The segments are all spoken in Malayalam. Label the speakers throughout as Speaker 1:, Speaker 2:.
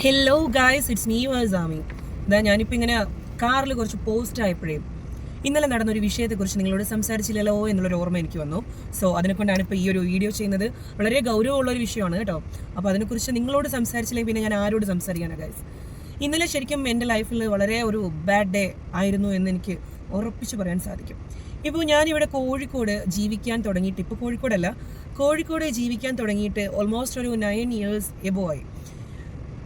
Speaker 1: Hello guys it's me Vasami ഇതാ ഞാനിപ്പോൾ ഇങ്ങനെ കാറിൽ കുറച്ച് പോസ്റ്റ് ആയപ്പോഴേ ഇന്നലെ നടന്ന ഒരു വിഷയത്തെക്കുറിച്ച് നിങ്ങളോട് സംസാരിച്ചില്ലല്ലോ എന്നുള്ളൊരു ഓർമ്മ എനിക്ക് വന്നു. സോ അതിനെക്കൊണ്ടാണ് ഇപ്പോൾ ഈ ഒരു വീഡിയോ ചെയ്യുന്നത്. വളരെ ഗൗരവമുള്ള ഒരു വിഷയമാണ് കേട്ടോ. അപ്പോൾ അതിനെക്കുറിച്ച് നിങ്ങളോട് സംസാരിച്ചില്ലെങ്കിൽ പിന്നെ ഞാൻ ആരോട് സംസാരിക്കാനാണ് ഗായ്സ് ഇന്നലെ ശരിക്കും എന്റെ ലൈഫിൽ വളരെ ഒരു ബാഡ് ഡേ ആയിരുന്നു എന്ന് എനിക്ക് ഉറപ്പിച്ച് പറയാൻ സാധിക്കും. ഇപ്പോൾ ഞാനിവിടെ കോഴിക്കോട് ജീവിക്കാൻ തുടങ്ങിയിട്ട് ഇപ്പോൾ കോഴിക്കോടല്ല കോഴിക്കോട് ജീവിക്കാൻ തുടങ്ങിയിട്ട് ഓൾമോസ്റ്റ് ഒരു നയൻ ഇയേഴ്സ് എബോ ആയി.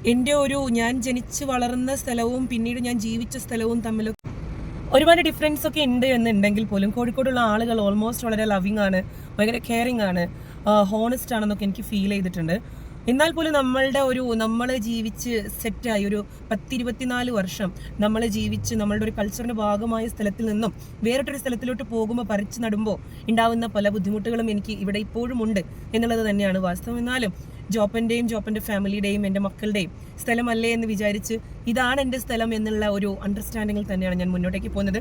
Speaker 1: എന്റെ ഒരു ഞാൻ ജനിച്ച് വളർന്ന സ്ഥലവും പിന്നീട് ഞാൻ ജീവിച്ച സ്ഥലവും തമ്മിൽ ഒരുപാട് ഡിഫറൻസ് ഒക്കെ ഉണ്ട് എന്നുണ്ടെങ്കിൽ പോലും കോഴിക്കോടുള്ള ആളുകൾ ഓൾമോസ്റ്റ് വളരെ ലവിങ് ആണ് ഭയങ്കര കെയറിങ് ആണ് ഹോണസ്റ്റ് ആണെന്നൊക്കെ എനിക്ക് ഫീൽ ചെയ്തിട്ടുണ്ട്. എന്നാൽ പോലും നമ്മളുടെ ഒരു നമ്മൾ ജീവിച്ച് സെറ്റായി ഒരു പത്തിരുപത്തിനാല് വർഷം നമ്മൾ ജീവിച്ച് നമ്മളുടെ ഒരു കൾച്ചറിന്റെ ഭാഗമായ സ്ഥലത്തിൽ നിന്നും വേറിട്ടൊരു സ്ഥലത്തിലോട്ട് പോകുമ്പോൾ പറിച്ചു നടുമ്പോൾ ഉണ്ടാവുന്ന പല ബുദ്ധിമുട്ടുകളും എനിക്ക് ഇവിടെ ഇപ്പോഴും ഉണ്ട് എന്നുള്ളത് തന്നെയാണ് വാസ്തവം. എന്നാലും ജോപ്പന്റെയും ജോപ്പന്റെ ഫാമിലിയുടെയും എന്റെ മക്കളുടെയും സ്ഥലമല്ലേ എന്ന് വിചാരിച്ച് ഇതാണ് എന്റെ സ്ഥലം എന്നുള്ള ഒരു അണ്ടർസ്റ്റാൻഡിങ്ങിൽ തന്നെയാണ് ഞാൻ മുന്നോട്ടേക്ക് പോകുന്നത്.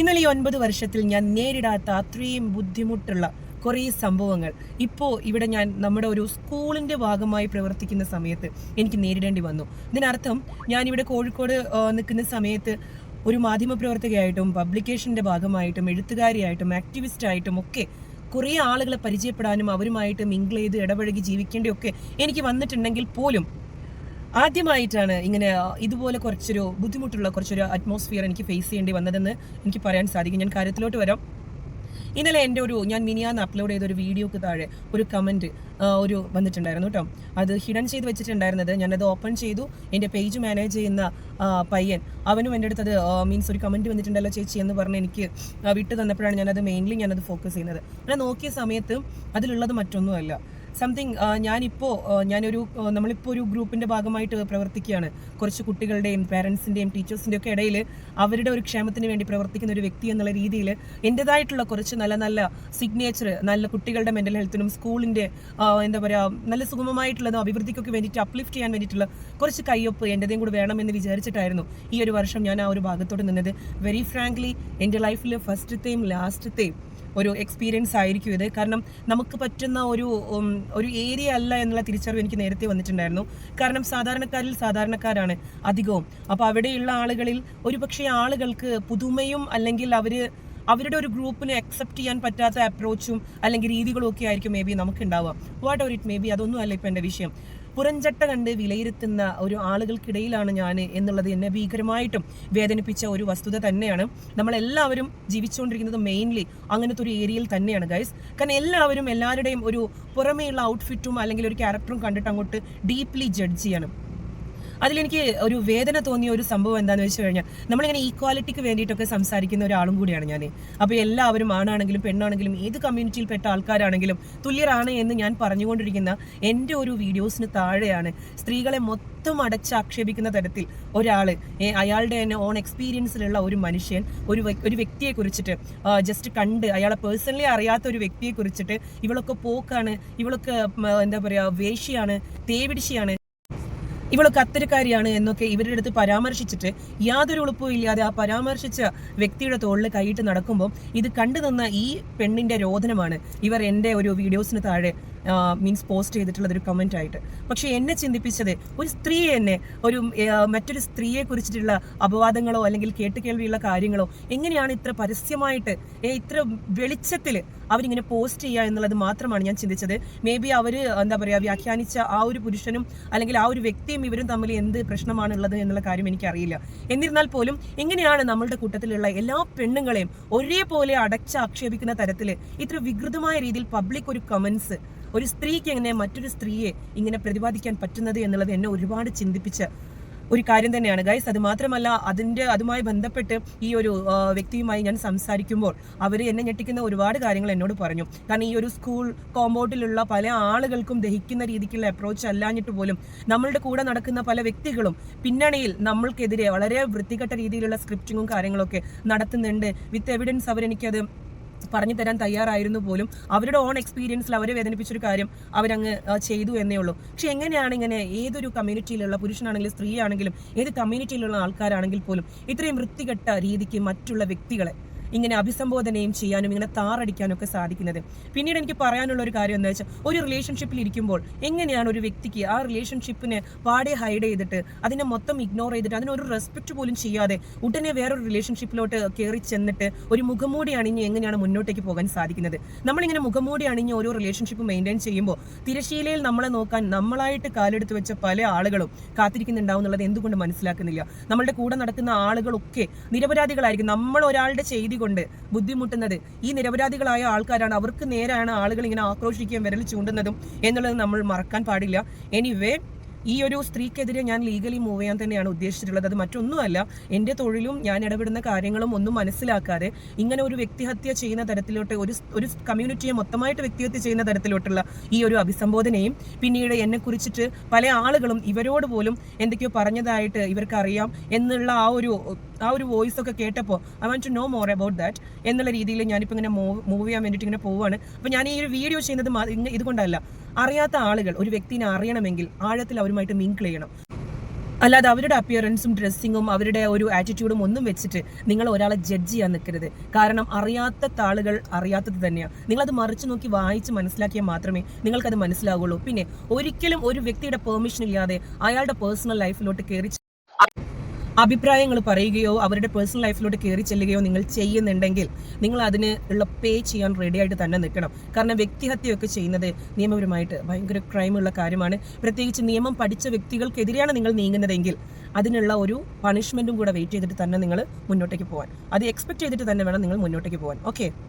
Speaker 1: ഇന്നലെ ഈ ഒൻപത് വർഷത്തിൽ ഞാൻ നേരിടാത്ത അത്രയും ബുദ്ധിമുട്ടുള്ള കുറേ സംഭവങ്ങൾ ഇപ്പോൾ ഇവിടെ ഞാൻ നമ്മുടെ ഒരു സ്കൂളിന്റെ ഭാഗമായി പ്രവർത്തിക്കുന്ന സമയത്ത് എനിക്ക് നേരിടേണ്ടി വന്നു. ഇതിനർത്ഥം ഞാനിവിടെ കോഴിക്കോട് നിൽക്കുന്ന സമയത്ത് ഒരു മാധ്യമപ്രവർത്തകയായിട്ടും പബ്ലിക്കേഷന്റെ ഭാഗമായിട്ടും എഴുത്തുകാരിയായിട്ടും ആക്ടിവിസ്റ്റായിട്ടും ഒക്കെ കുറേ ആളുകളെ പരിചയപ്പെടാനും അവരുമായിട്ട് മിങ്കിൾ ചെയ്ത് ഇടപഴകി ജീവിക്കേണ്ടിയൊക്കെ എനിക്ക് വന്നിട്ടുണ്ടെങ്കിൽ പോലും ആദ്യമായിട്ടാണ് ഇങ്ങനെ ഇതുപോലെ കുറച്ചൊരു ബുദ്ധിമുട്ടുള്ള കുറച്ചൊരു അറ്റ്മോസ്ഫിയർ എനിക്ക് ഫേസ് ചെയ്യേണ്ടി വന്നതെന്ന് എനിക്ക് പറയാൻ സാധിക്കും. ഞാൻ കാര്യത്തിലോട്ട് വരാം. ഇന്നലെ എന്റെ ഒരു ഞാൻ മിനിയാന്ന് അപ്ലോഡ് ചെയ്ത ഒരു വീഡിയോക്ക് താഴെ ഒരു കമന്റ് ഒരു വന്നിട്ടുണ്ടായിരുന്നു കേട്ടോ അത് ഹിഡൻ ചെയ്ത് വെച്ചിട്ടുണ്ടായിരുന്നത്. ഞാനത് ഓപ്പൺ ചെയ്തു. എന്റെ പേജ് മാനേജ് ചെയ്യുന്ന പയ്യൻ അവനും എന്റെ അടുത്തത് മീൻസ് ഒരു കമന്റ് വന്നിട്ടുണ്ടല്ലോ ചേച്ചി എന്ന് പറഞ്ഞ് എനിക്ക് വിട്ടു തന്നപ്പോഴാണ് ഞാനത് മെയിൻലി ഞാനത് ഫോക്കസ് ചെയ്യുന്നത്. ഞാൻ നോക്കിയ സമയത്ത് അതിലുള്ളത് മറ്റൊന്നുമല്ല. സംതിങ് ഞാനിപ്പോൾ ഞാനൊരു നമ്മളിപ്പോൾ ഒരു ഗ്രൂപ്പിന്റെ ഭാഗമായിട്ട് പ്രവർത്തിക്കുകയാണ്. കുറച്ച് കുട്ടികളുടെയും പേരൻസിന്റെയും ടീച്ചേഴ്സിന്റെ ഒക്കെ ഇടയിൽ അവരുടെ ഒരു ക്ഷേമത്തിന് വേണ്ടി പ്രവർത്തിക്കുന്ന ഒരു വ്യക്തി എന്നുള്ള രീതിയിൽ എന്റെതായിട്ടുള്ള കുറച്ച് നല്ല നല്ല സിഗ്നേച്ചർ നല്ല കുട്ടികളുടെ മെന്റൽ ഹെൽത്തിനും സ്കൂളിന്റെ എന്താ പറയുക നല്ല സുഗമമായിട്ടുള്ളതും അഭിവൃദ്ധിക്കൊക്കെ വേണ്ടിയിട്ട് അപ്ലിഫ്റ്റ് ചെയ്യാൻ വേണ്ടിയിട്ടുള്ള കുറച്ച് കയ്യൊപ്പ് എന്റെതേയും കൂടി വേണമെന്ന് വിചാരിച്ചിട്ടായിരുന്നു ഈ ഒരു വർഷം ഞാൻ ആ ഒരു ഭാഗത്തോട് നിന്നത്. വെരി ഫ്രാങ്ക്ലി എന്റെ ലൈഫിൽ ഫസ്റ്റത്തെയും ലാസ്റ്റത്തെയും ഒരു എക്സ്പീരിയൻസ് ആയിരിക്കും ഇത്. കാരണം നമുക്ക് പറ്റുന്ന ഒരു ഒരു ഏരിയ അല്ല എന്നുള്ള തിരിച്ചറിവ് എനിക്ക് നേരത്തെ വന്നിട്ടുണ്ടായിരുന്നു. കാരണം സാധാരണക്കാരിൽ സാധാരണക്കാരാണ് അധികവും. അപ്പോൾ അവിടെയുള്ള ആളുകളിൽ ഒരുപക്ഷെ ആളുകൾക്ക് പുതുമയും അല്ലെങ്കിൽ അവർ അവരുടെ ഒരു ഗ്രൂപ്പിനെ അക്സെപ്റ്റ് ചെയ്യാൻ പറ്റാത്ത അപ്രോച്ചും അല്ലെങ്കിൽ രീതികളും ഒക്കെ ആയിരിക്കും മേ ബി നമുക്ക് ഉണ്ടാവുക. What our it may be അതൊന്നും അല്ല ഇപ്പം എന്റെ വിഷയം. പുറംചട്ട കണ്ട് വിലയിരുത്തുന്ന ഒരു ആളുകൾക്കിടയിലാണ് ഞാൻ എന്നുള്ളത് എന്നെ ഭീകരമായിട്ടും വേദനിപ്പിച്ച ഒരു വസ്തുത തന്നെയാണ്. നമ്മളെല്ലാവരും ജീവിച്ചുകൊണ്ടിരിക്കുന്നത് മെയിൻലി അങ്ങനത്തെ ഒരു ഏരിയയിൽ തന്നെയാണ് ഗൈസ് കാരണം എല്ലാവരും എല്ലാവരുടെയും ഒരു പുറമേയുള്ള ഔട്ട്ഫിറ്റും അല്ലെങ്കിൽ ഒരു ക്യാരക്ടറും കണ്ടിട്ട് അങ്ങോട്ട് ഡീപ്ലി ജഡ്ജ് ചെയ്യണം. അതിലെനിക്ക് ഒരു വേദന തോന്നിയ ഒരു സംഭവം എന്താണെന്ന് വെച്ച് കഴിഞ്ഞാൽ നമ്മളിങ്ങനെ ഈക്വാലിറ്റിക്ക് വേണ്ടിയിട്ടൊക്കെ സംസാരിക്കുന്ന ഒരാളും കൂടിയാണ് ഞാൻ അപ്പോൾ എല്ലാവരും ആണാണെങ്കിലും പെണ്ണാണെങ്കിലും ഏത് കമ്മ്യൂണിറ്റിയിൽപ്പെട്ട ആൾക്കാരാണെങ്കിലും തുല്യരാണ് എന്ന് ഞാൻ പറഞ്ഞുകൊണ്ടിരിക്കുന്ന എന്റെ ഒരു വീഡിയോസിന് താഴെയാണ് സ്ത്രീകളെ മൊത്തം അടച്ച് ആക്ഷേപിക്കുന്ന തരത്തിൽ ഒരാൾ അയാളുടെ തന്നെ ഓൺ എക്സ്പീരിയൻസിലുള്ള ഒരു മനുഷ്യൻ ഒരു ഒരു വ്യക്തിയെ കുറിച്ചിട്ട് ജസ്റ്റ് കണ്ട് അയാളെ പേഴ്സണലി അറിയാത്ത ഒരു വ്യക്തിയെ കുറിച്ചിട്ട് ഇവളൊക്കെ പോക്കാണ് ഇവളൊക്കെ എന്താ പറയുക വേഷിയാണ് തേവിടിശിയാണ് ഇവളൊക്കെ കത്തരക്കാരിയാണ് എന്നൊക്കെ ഇവരുടെ അടുത്ത് പരാമർശിച്ചിട്ട് യാതൊരു ഉളുപ്പും ഇല്ലാതെ ആ പരാമർശിച്ച വ്യക്തിയുടെ തോളിൽ കൈയിട്ട് നടക്കുമ്പോൾ ഇത് കണ്ടു നിന്ന ഈ പെണ്ണിന്റെ രോദനമാണ്. ഇവർ എന്റെ ഒരു വീഡിയോസിന് താഴെ മീൻസ് പോസ്റ്റ് ചെയ്തിട്ടുള്ളത് ഒരു കമന്റ് ആയിട്ട്. പക്ഷേ എന്നെ ചിന്തിപ്പിച്ചത് ഒരു സ്ത്രീ എന്നെ ഒരു മറ്റൊരു സ്ത്രീയെ കുറിച്ചിട്ടുള്ള അപവാദങ്ങളോ അല്ലെങ്കിൽ കേട്ടുകേൾവിയുള്ള കാര്യങ്ങളോ എങ്ങനെയാണ് ഇത്ര പരസ്യമായിട്ട് ഇത്ര വെളിച്ചത്തിൽ അവരിങ്ങനെ പോസ്റ്റ് ചെയ്യുക എന്നുള്ളത് മാത്രമാണ് ഞാൻ ചിന്തിച്ചത്. മേ ബി അവർ എന്താ പറയുക വ്യാഖ്യാനിച്ച ആ ഒരു പുരുഷനും അല്ലെങ്കിൽ ആ ഒരു വ്യക്തിയും ഇവരും തമ്മിൽ എന്ത് പ്രശ്നമാണുള്ളത് എന്നുള്ള കാര്യം എനിക്കറിയില്ല. എന്നിരുന്നാൽ പോലും എങ്ങനെയാണ് നമ്മളുടെ കൂട്ടത്തിലുള്ള എല്ലാ പെണ്ണുങ്ങളെയും ഒരേപോലെ അടച്ചാക്ഷേപിക്കുന്ന തരത്തിൽ ഇത്ര വികൃതമായ രീതിയിൽ പബ്ലിക് ഒരു കമന്റ്സ് ഒരു സ്ത്രീക്ക് എങ്ങനെ മറ്റൊരു സ്ത്രീയെ ഇങ്ങനെ പ്രതിപാദിക്കാൻ പറ്റുന്നത് എന്നുള്ളത് എന്നെ ഒരുപാട് ചിന്തിപ്പിച്ച ഒരു കാര്യം തന്നെയാണ്. ഗൈസ് അത് മാത്രമല്ല അതിന്റെ അതുമായി ബന്ധപ്പെട്ട് ഈ ഒരു വ്യക്തിയുമായി ഞാൻ സംസാരിക്കുമ്പോൾ അവർ എന്നെ ഞെട്ടിക്കുന്ന ഒരുപാട് കാര്യങ്ങൾ എന്നോട് പറഞ്ഞു. കാരണം ഈ ഒരു സ്കൂൾ കോമ്പൗണ്ടിലുള്ള പല ആളുകൾക്കും ദഹിക്കുന്ന രീതിക്കുള്ള അപ്രോച്ച് അല്ലാഞ്ഞിട്ട് പോലും നമ്മളുടെ കൂടെ നടക്കുന്ന പല വ്യക്തികളും പിന്നണിയിൽ നമ്മൾക്കെതിരെ വളരെ വൃത്തികെട്ട രീതിയിലുള്ള സ്ക്രിപ്റ്റിങ്ങും കാര്യങ്ങളൊക്കെ നടത്തുന്നുണ്ട്. വിത്ത് എവിഡൻസ് അവരെനിക്കത് പറഞ്ഞു തരാൻ തയ്യാറായിരുന്നു പോലും. അവരുടെ ഓൺ എക്സ്പീരിയൻസിൽ അവരെ വേദനിപ്പിച്ചൊരു കാര്യം അവരങ്ങ് ചെയ്തു എന്നേ ഉള്ളൂ. പക്ഷെ എങ്ങനെയാണ് ഇങ്ങനെ ഏതൊരു കമ്മ്യൂണിറ്റിയിലുള്ള പുരുഷനാണെങ്കിലും സ്ത്രീയാണെങ്കിലും ഏത് കമ്മ്യൂണിറ്റിയിലുള്ള ആൾക്കാരാണെങ്കിൽ പോലും ഇത്രയും വൃത്തികെട്ട രീതിക്ക് മറ്റുള്ള വ്യക്തികളെ ഇങ്ങനെ അഭിസംബോധനയും ചെയ്യാനും ഇങ്ങനെ താറടിക്കാനും ഒക്കെ സാധിക്കുന്നത്. പിന്നീട് എനിക്ക് പറയാനുള്ള ഒരു കാര്യം എന്താ വെച്ചാൽ ഒരു റിലേഷൻഷിപ്പിൽ ഇരിക്കുമ്പോൾ എങ്ങനെയാണ് ഒരു വ്യക്തിക്ക് ആ റിലേഷൻഷിപ്പിനെ പാടെ ഹൈഡ് ചെയ്തിട്ട് അതിനെ മൊത്തം ഇഗ്നോർ ചെയ്തിട്ട് അതിനൊരു റെസ്പെക്ട് പോലും ചെയ്യാതെ ഉടനെ വേറൊരു റിലേഷൻഷിപ്പിലോട്ട് കയറി ചെന്നിട്ട് ഒരു മുഖമൂടി അണിഞ്ഞ് എങ്ങനെയാണ് മുന്നോട്ടേക്ക് പോകാൻ സാധിക്കുന്നത്? നമ്മളിങ്ങനെ മുഖമൂടി അണിഞ്ഞ് ഓരോ റിലേഷൻഷിപ്പ് മെയിന്റെയിൻ ചെയ്യുമ്പോൾ തിരശ്ശീലയിൽ നമ്മളെ നോക്കാൻ നമ്മളായിട്ട് കാലെടുത്ത് വെച്ച പല ആളുകളും കാത്തിരിക്കുന്നുണ്ടാവും എന്നുള്ളത് എന്തുകൊണ്ട് മനസ്സിലാക്കുന്നില്ല? നമ്മളുടെ കൂടെ നടക്കുന്ന ആളുകളൊക്കെ നിരപരാധികളായിരിക്കും. നമ്മൾ ഒരാളുടെ ചെയ്തി കൊണ്ട് ബുദ്ധിമുട്ടുന്നത്. ഈ നിരപരാധികളായ ആൾക്കാരാണ്. അവർക്ക് നേരെയാണ് ആളുകൾ ഇങ്ങനെ ആക്രോശിക്കുകയും വിരൽ ചൂണ്ടുന്നതും എന്നുള്ളത് നമ്മൾ മറക്കാൻ പാടില്ല. എനിവേ ഈ ഒരു സ്ത്രീക്കെതിരെ ഞാൻ ലീഗലി മൂവ് ചെയ്യാൻ തന്നെയാണ് ഉദ്ദേശിച്ചിട്ടുള്ളത്. അത് മറ്റൊന്നുമല്ല എന്റെ തൊഴിലും ഞാൻ ഇടപെടുന്ന കാര്യങ്ങളും ഒന്നും മനസ്സിലാക്കാതെ ഇങ്ങനെ ഒരു വ്യക്തിഹത്യ ചെയ്യുന്ന തരത്തിലോട്ട് ഒരു ഒരു കമ്മ്യൂണിറ്റിയെ മൊത്തമായിട്ട് വ്യക്തിഹത്യ ചെയ്യുന്ന തരത്തിലോട്ടുള്ള ഈ ഒരു അഭിസംബോധനയും പിന്നീട് എന്നെ കുറിച്ചിട്ട് പല ആളുകളും ഇവരോട് പോലും എന്തൊക്കെയോ പറഞ്ഞതായിട്ട് ഇവർക്ക് അറിയാം എന്നുള്ള ആ ഒരു ആ ഒരു വോയിസ് ഒക്കെ കേട്ടപ്പോൾ I want to know more about that എന്നുള്ള രീതിയിൽ ഞാനിപ്പോൾ ഇങ്ങനെ മൂവ് മൂവ് ചെയ്യാൻ വേണ്ടിയിട്ട് ഇങ്ങനെ പോവുകയാണ്. അപ്പോൾ ഞാൻ ഈ ഒരു വീഡിയോ ചെയ്യുന്നത് ഇതുകൊണ്ടല്ല. അറിയാത്ത ആളുകൾ ഒരു വ്യക്തിനെ അറിയണമെങ്കിൽ ആഴത്തിൽ അവരുമായിട്ട് മിങ്കിൾ ചെയ്യണം. അല്ലാതെ അവരുടെ അപ്പിയറൻസും ഡ്രസ്സിങ്ങും അവരുടെ ഒരു ആറ്റിറ്റ്യൂഡും ഒന്നും വെച്ചിട്ട് നിങ്ങൾ ഒരാളെ ജഡ്ജ് ചെയ്യാൻ നിൽക്കരുത്. കാരണം അറിയാത്ത താളുകൾ അറിയാത്തത് തന്നെയാണ് നിങ്ങളത് മറിച്ച് നോക്കി വായിച്ച് മനസ്സിലാക്കിയാൽ മാത്രമേ നിങ്ങൾക്കത് മനസ്സിലാവുള്ളൂ. പിന്നെ ഒരിക്കലും ഒരു വ്യക്തിയുടെ പെർമിഷൻ ഇല്ലാതെ അയാളുടെ പേഴ്സണൽ ലൈഫിലോട്ട് കയറി അഭിപ്രായങ്ങൾ പറയുകയോ അവരുടെ പേഴ്സണൽ ലൈഫിലോട്ട് കയറി ചെല്ലുകയോ നിങ്ങൾ ചെയ്യുന്നുണ്ടെങ്കിൽ നിങ്ങൾ അതിന് ഉള്ള പേ ചെയ്യാൻ റെഡി ആയിട്ട് തന്നെ നിൽക്കണം. കാരണം വ്യക്തിഹത്യയൊക്കെ ചെയ്യുന്നത് നിയമപരമായിട്ട് ഭയങ്കര ക്രൈമുള്ള കാര്യമാണ്. പ്രത്യേകിച്ച് നിയമം പഠിച്ച വ്യക്തികൾക്കെതിരെയാണ് നിങ്ങൾ നീങ്ങുന്നതെങ്കിൽ അതിനുള്ള ഒരു പണിഷ്മെന്റും കൂടെ വെയിറ്റ് ചെയ്തിട്ട് തന്നെ നിങ്ങൾ മുന്നോട്ടേക്ക് പോകാൻ അത് എക്സ്പെക്ട് ചെയ്തിട്ട് തന്നെ വേണം നിങ്ങൾ മുന്നോട്ടേക്ക് പോകാൻ ഓക്കെ